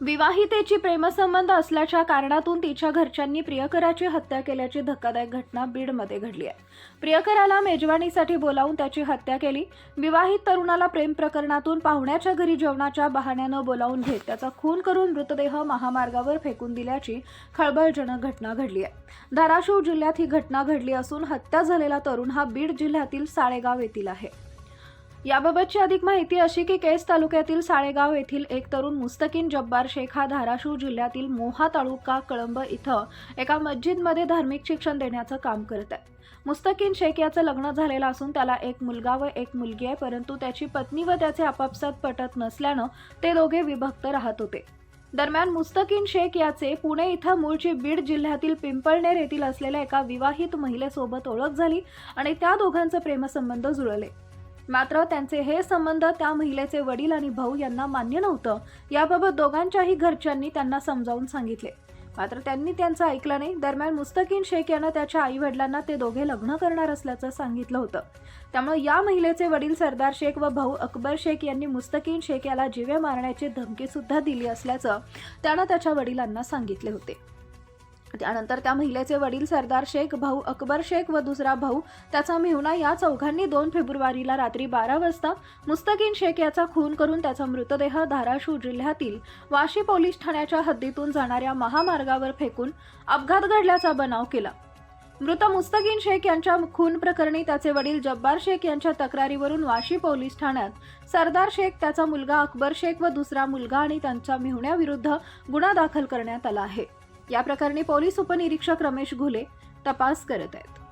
विवाहितेची प्रेमसंबंध असल्याच्या कारणातून तिच्या घरच्यांनी प्रियकराची हत्या केल्याची धक्कादायक घटना बीडमध्ये घडली आहे. प्रियकराला मेजवानीसाठी बोलावून त्याची हत्या केली. विवाहित तरुणाला प्रेम प्रकरणातून पाहुण्याच्या घरी जेवणाच्या बहाण्यानं बोलावून घेत त्याचा खून करून मृतदेह महामार्गावर फेकून दिल्याची खळबळजनक घटना घडली आहे. धाराशिव जिल्ह्यात ही घटना घडली असून हत्या झालेला तरुण हा बीड जिल्ह्यातील साळेगाव येथील आहे. याबाबतची अधिक माहिती अशी की केस तालुक्यातील साळेगाव येथील एक तरुण मुस्तकीन जब्बार शेख हा धाराशिव जिल्ह्यातील मोहा तालुका कळंब इथं एका मस्जिदमध्ये धार्मिक शिक्षण देण्याचं काम करत आहे. मुस्तकीन शेख याचं लग्न झालेलं असून त्याला एक मुलगा व एक मुलगी आहे परंतु त्याची पत्नी व त्याचे आपापसात पटत नसल्यानं ते दोघे विभक्त राहत होते. दरम्यान मुस्तकीन शेख याचे पुणे इथं मूळची बीड जिल्ह्यातील पिंपळनेर येथील असलेल्या एका विवाहित महिलेसोबत ओळख झाली आणि त्या दोघांचे प्रेमसंबंध जुळले. मात्र त्यांचे हे संबंध त्या महिलेचे वडील आणि भाऊ यांना मान्य नव्हतं. याबाबत दोघांच्याही घरच्यांनी त्यांना समजावून सांगितले. मात्र त्यांनी त्यांचं ऐकलं नाही. दरम्यान मुस्तकीन शेख यानं त्याच्या आई वडिलांना ते दोघे लग्न करणार असल्याचं सांगितलं होतं. त्यामुळे या महिलेचे वडील सरदार शेख व भाऊ अकबर शेख यांनी मुस्तकीन शेख याला जिवे मारण्याची धमकी सुद्धा दिली असल्याचं त्यानं त्याच्या वडिलांना सांगितले होते. त्यानंतर त्या महिलेचे वडील सरदार शेख भाऊ अकबर शेख व दुसरा भाऊ त्याचा मेहुणा या चौघांनी दोन फेब्रुवारीला रात्री बारा वाजता मुस्तकीन शेख याचा खून करून त्याचा मृतदेह धाराशिव जिल्ह्यातील वाशी पोलीस ठाण्याच्या हद्दीतून जाणाऱ्या महामार्गावर फेकून अपघात घडल्याचा बनाव केला. मृत मुस्तकीन शेख यांच्या खून प्रकरणी त्याचे वडील जब्बार शेख यांच्या तक्रारीवरून वाशी पोलीस ठाण्यात सरदार शेख त्याचा मुलगा अकबर शेख व दुसरा मुलगा आणि त्यांच्या मेहुण्याविरुद्ध गुन्हा दाखल करण्यात आला आहे. या प्रकरणी पोलीस उपनिरीक्षक रमेश घुले तपास करत आहेत.